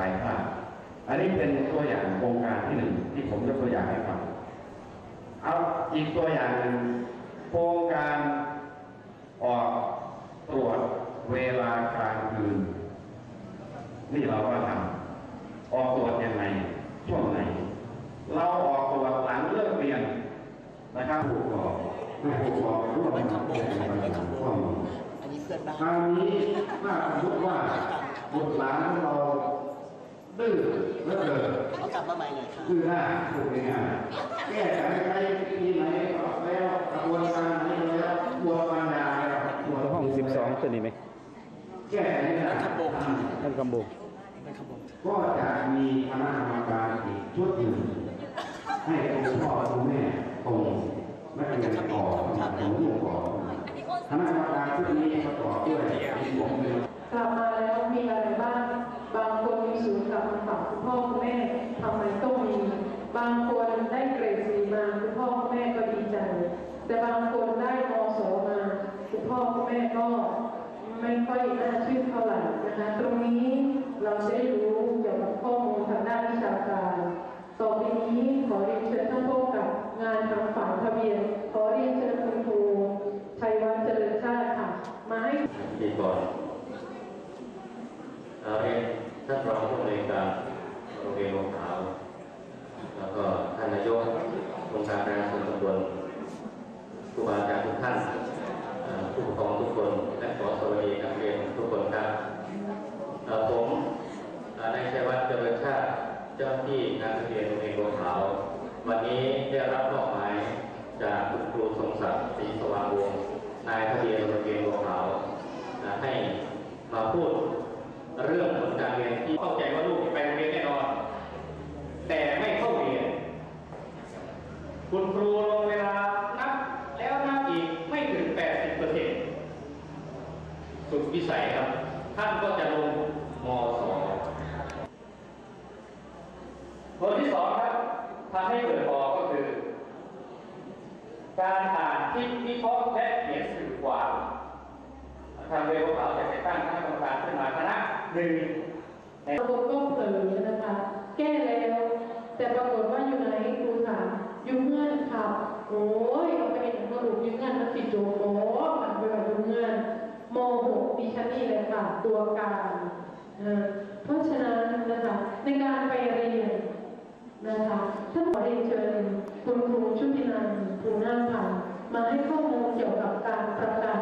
รายภาคอันนี้เป็นตัวอย่างโครงการที่หนึ่งที่ผมยกตัวอย่างให้ฟังเอาอีกตัวอย่างหนึ่งโครงการออกตรวจเวลากลางคืนนี่เราก็ทำออกตรวจยังไงช่วงไหน เราออกตรวจหลังเลิกเรียนนะครับผู้ปกครองผู้ปกครองร่วมไม่กันขโมยไม่ขโมยข้อมูลอันนี้เพื่อนบ้านคราวนี้ถ้าสมมติว่าบุตรหลานเรา ดื้อเหลือเกินเขากลับมาใหม่หน่อยครับดื้อหน้าถูกง่ายๆแก้ไขไปที่ไหนก็แล้วกระบวนการไหนแล้วกระบวนการยาแล้วกระบวนการห้องสิบสองตัวนี้ไหมแก้ไขได้ขโมยท่านคำบงไม่ขโมยก็จะมีคณะกรรมการอีกชุดหนึ่งให้คุณพ่อคุณแม่ตรงไม่เป็นไรก่อตรงลูกก่อคณะกรรมการชุดนี้ประกอบด้วยผมเป็น กลับมาแล้วมีอะไรบ้าง บางคนมีศูนย์กลับมาฝากคุณพ่อคุณแม่ทำไมต้องมี บางคนได้เกรดสีมาคุณพ่อคุณแม่ก็ดีใจ แต่บางคนได้มสมาคุณพ่อคุณแม่ก็ไม่ค่อยน่าชื่นเท่าไหร่นะคะ ตรงนี้เราจะได้รู้เกี่ยวกับข้อมูลทางด้านวิชาการ ต่อไปนี้ขอเรียนเชิญท่านพบกับงานทำฝันทะเบียน ขอเรียนเชิญคุณครูชัยวัฒน์เจริญชาติค่ะ มาให้ ปีก่อนเราเรียนท่านรองผู้อำนวยการโรงเรียนลงขาว แล้วก็ท่านนายกองค์การบริหารส่วนตำบลครูบาอาจารย์ ท่านผู้ปกครองทุกคนและขอสวัสดีนักเรียนทุกคนครับผมนายชัยวัฒน์เจริญชาติเจ้าที่การเรียนโรงเรียนลงขาววันนี้ได้รับมอบหมายจากคุณครูทรงศักดิ์ศรีสว่างวงศ์นายทะเบียนโรงเรียนลงขาวให้มาพูดเรื่องผลการเรียนที่เข้าใจว่าลูกไปโรงเรียนแน่นอน แต่ไม่เข้าเรียน คุณครูลงเวลานับแล้วนับอีกไม่ถึง 80เปอร์เซ็นต์สุดวิสัยครับ ท่านก็จะลงมสองผลที่สองครับทำให้เกิดพอก็คือ การอ่านคิดวิเคราะห์และเขียนสื่อความทางเรือเขาจะตั้งคณะกรรมการขึ้นมาคณะหนึ่งระบบก็เผลอนะคะ แก้แล้ว แต่ปรากฏว่าอยู่ไหนครูถามอยู่เงื่อนขับ โอ้ยเอาไปเห็นกระดูกยู่เงื่อนมันติดโจโอ้มันไปแบบยู่เงื่อน โมหกดิฉันนี่เลยค่ะ ตัวการนะเพราะฉะนั้นนะคะในการไปเรียนนะคะท่านขอเรียนเชิญคุณครูชุตินันท์ภูนาถพันธ์มาให้ข้อมูลเกี่ยวกับการประกัน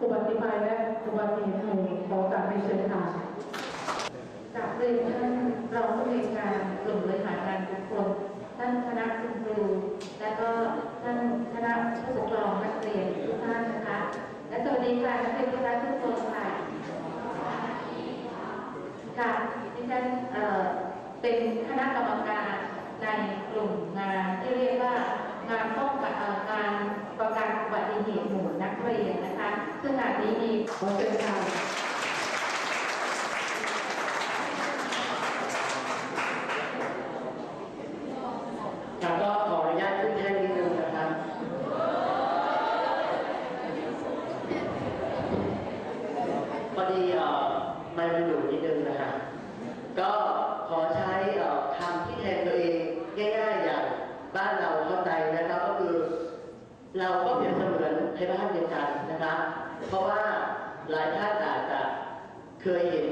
อุบัติภัยและอุบัติเหตุขอการเรียนเชิญค่ะจากเรียนท่านรองผู้อำนวยการกลุ่มบริหารงานทุกคนท่านคณะคุณครูและก็ท่านคณะผู้ปกครองนักเรียนทุกท่านนะคะ และสวัสดีค่ะนักเรียนทุกท่านทุกคนค่ะค่ะดิฉันเป็นคณะกรรมการในกลุ่มงานที่เรียกว่างานป้องกันงานประกันอุบัติเหตุหมู่นักเรียนนะคะ ซึ่งงานนี้มีเชิญค่ะครับก็ขออนุญาตขึ้นแท่นนิดนึงนะครับ พอดีเอ่อไม่มันอยู่นิดนึงนะครับก็ขอใช้อ่อคำที่แทนตัวเองง่ายๆอย่างบ้านเราเข้าใจนะครับก็คือ เราก็เปรียบเสมือนให้บ้านเดียวกันนะครับ เพราะว่าหลายท่านอาจจะเคยเห็น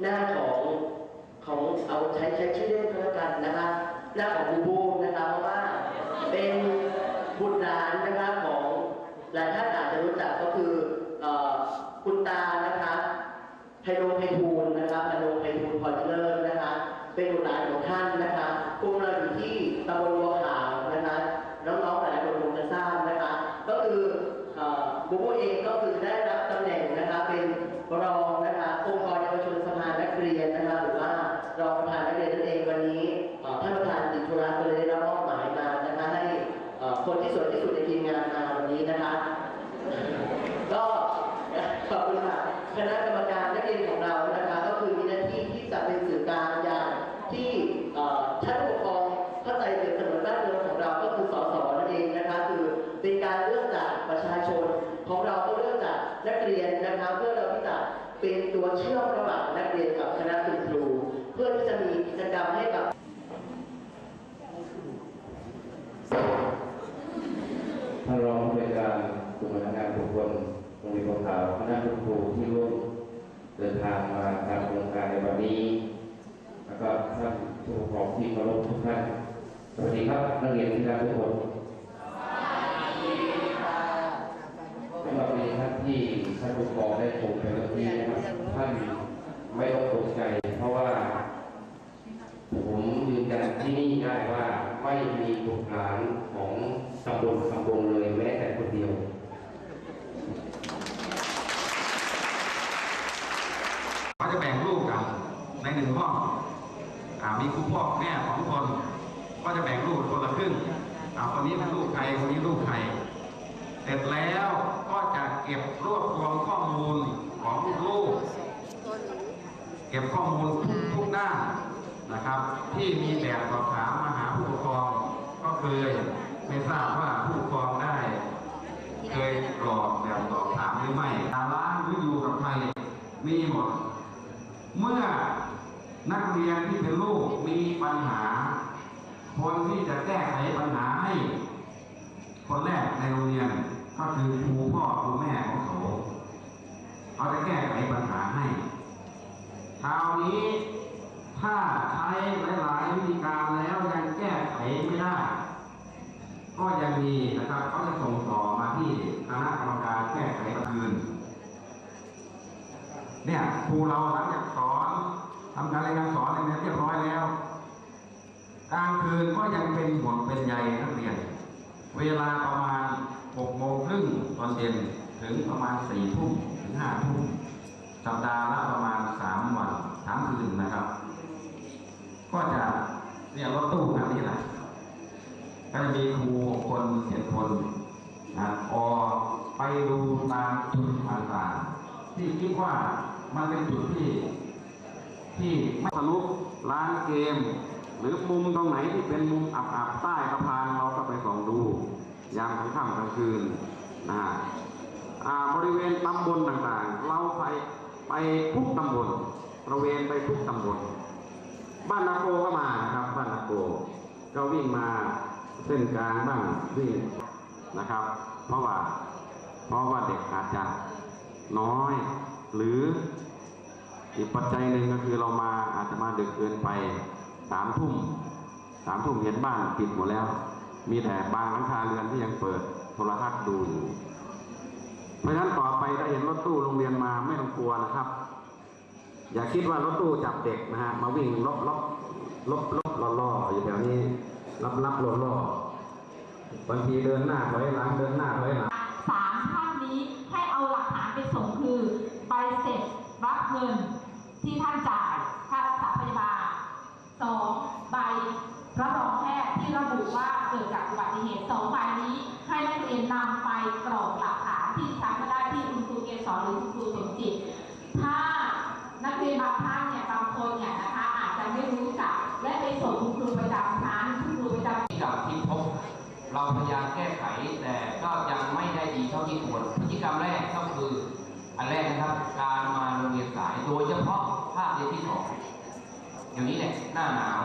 หน้าของของเอาใช้ใช้ชื่อเล่นก็แล้วกันนะคะหน้าของบูบูนะครับเพราะว่าเป็นบุตรหลานนะครับของหลายท่านอาจจะรู้จักก็คือเอ่อคุณตานะ คะไพโรไพากประชาชน ของเราก็เริ่มจากนักเรียนนะครับ เพื่อเราที่จะเป็นตัวเชื่อมระหว่างนักเรียนกับคณะคุณครู เพื่อที่จะมีกิจกรรมให้กับท่านรองผู้ในการกลุ่มงานบุคคลโรงเรียนขาวคณะคุณครูที่ร่วมเดินทางมาทำโครงการในวันนี้ แล้วก็ท่านผู้ปกครองที่เคารพทุกท่านสวัสดีครับนักเรียนที่รักทุกคน ท่านผู้กองได้ชมไปเมื่อกี้นะครับท่านไม่ต้องตกใจ เพราะว่า ผมยืนยันที่นี่ได้ว่าไม่มีบุตรหลานของตำบลคำบงเลยแม้แต่คนเดียวเขาจะแบ่งลูกกันในหนึ่งห้องอมีครูพ่อแม่สองคน ก็จะแบ่งลูกคนละครึ่งอ่าคนนี้เป็นลูกใครคนนี้ลูกใคร เสร็จแล้วก็จะเก็บรวบรวมข้อมูลของลูกเก็บข้อมูลทุกทุกด้านนะครับ ที่มีแบบสอบถามมาหาผู้ปกครองก็เคยไม่ทราบว่าผู้ปกครองได้ เคยกรอกแบบสอบถามหรือไม่ตาล้างหรืออยู่กับใครมีหมด เมื่อนักเรียนที่เป็นลูกมีปัญหา คนที่จะแก้ไขปัญหาให้ คนแรกในโรงเรียน ก็คือครูพ่อครูแม่ของเขาเขาจะแก้ไขปัญหาให้คราวนี้ถ้าใช้หลาย ๆ วิธีการแล้วยังแก้ไขไม่ได้ ก็ยังมีนะครับเขาจะส่งต่อมาที่คณะกรรมการแก้ไขปัญหาคืนเนี่ยครูเราหลังจากสอนทำการเรียนการสอนอะไรเนี่ยเรียบร้อยแล้วกลางคืนก็ยังเป็นห่วงเป็นใยนักเรียน เวลาประมาณ หกโมงครึ่งตอนเย็นถึงประมาณสี่ทุ่มถึงห้าทุ่มสัปดาห์ละประมาณสามวันสามคืนนะครับ ก็จะเนี่ยรถตู้คันนี้แหละก็จะมีครูหกคนเจ็ดคนนะออไปดูตามจุดต่างๆที่คิดว่ามันเป็นจุดที่ ที่ไม่ทะลุร้านเกม หรือมุมตรงไหนที่เป็นมุมอับๆใต้ คืนนะฮะบริเวณตำบลต่างๆ เราไปไปทุกตำบลตระเวนไปทุกตำบล บ้านนาโกก็มานะครับบ้านนาโกก็วิ่งมาเส้นกลางบ้างวิ่งนะครับ เพราะว่าเพราะว่าเด็กอาจจะน้อย หรืออีกปัจจัยหนึ่งก็คือเรามาอาจจะมาดึกเกินไปสามทุ่มสามทุ่มเห็นบ้านปิดหมดแล้ว มีแต่บางหลังคาเรือนที่ยังเปิด โทรทัศน์ดูอยู่เพราะฉะนั้นต่อไปถ้าเห็นรถตู้โรงเรียนมาไม่ต้องกลัวนะครับ อย่าคิดว่ารถตู้จับเด็กนะฮะมาวิ่งลบลบลบลบล่อล่ออยู่แถวนี้รับรับล่อล่อบางทีเดินหน้าถอยหลังเดินหน้าถอยหลังสามภาพนี้ให้เอาหลักฐานไปส่งคือใบเสร็จรับเงินที่ท่านจ่าย พยายามแก้ไขแต่ก็ยังไม่ได้ดีเท่าที่ควรพฤติกรรมแรกก็คือ อันแรกนะครับ การมาโรงเรียนสายโดยเฉพาะภาคเรียนที่สองอย่างนี้แหละหน้าหนาว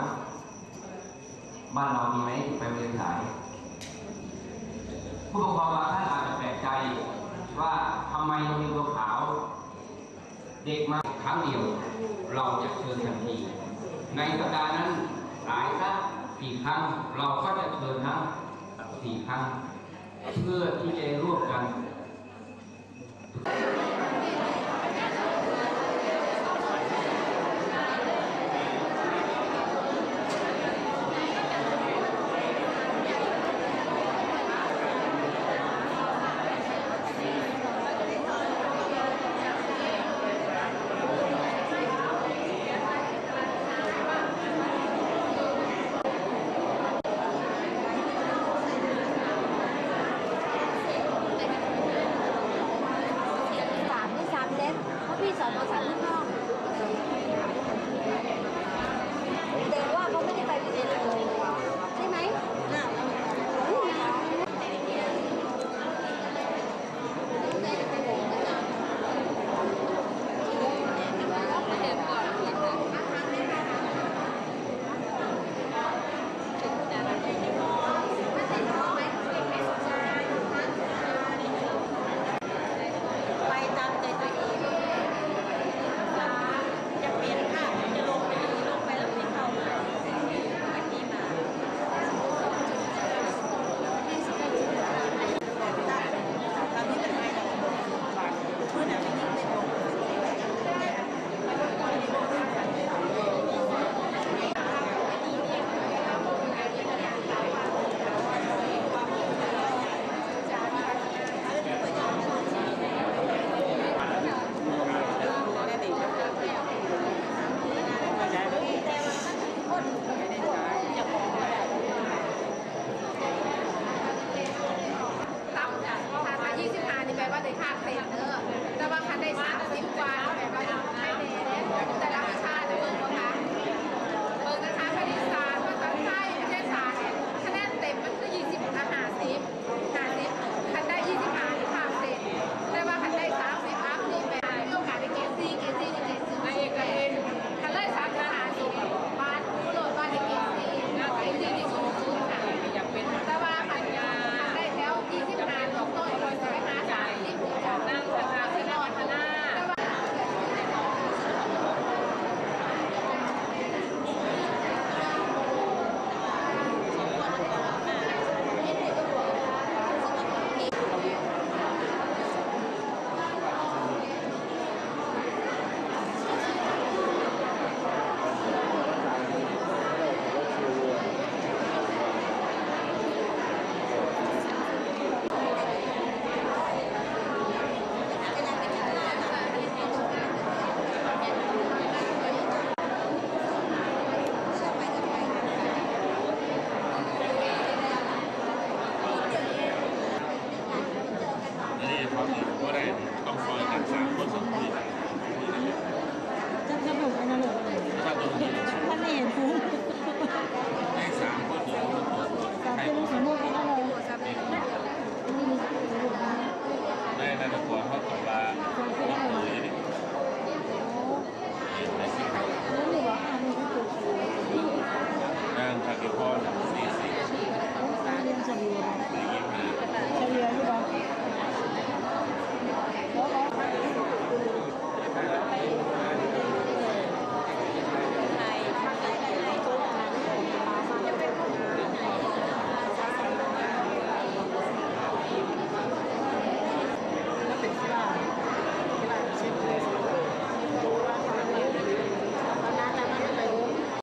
บ้านเรามีไหมไปเรียนสาย ผู้ปกครองบางท่านอาจจะแปลกใจว่าทำไมโรงเรียนบัวขาว เด็กมาครั้งเดียว เราจะเชิญทันทีในสัปดาห์นั้นหลายครั้งสี่ครั้งเราก็จะเชิญทั้ง สี่ครั้ง เพื่อที่จะร่วมกัน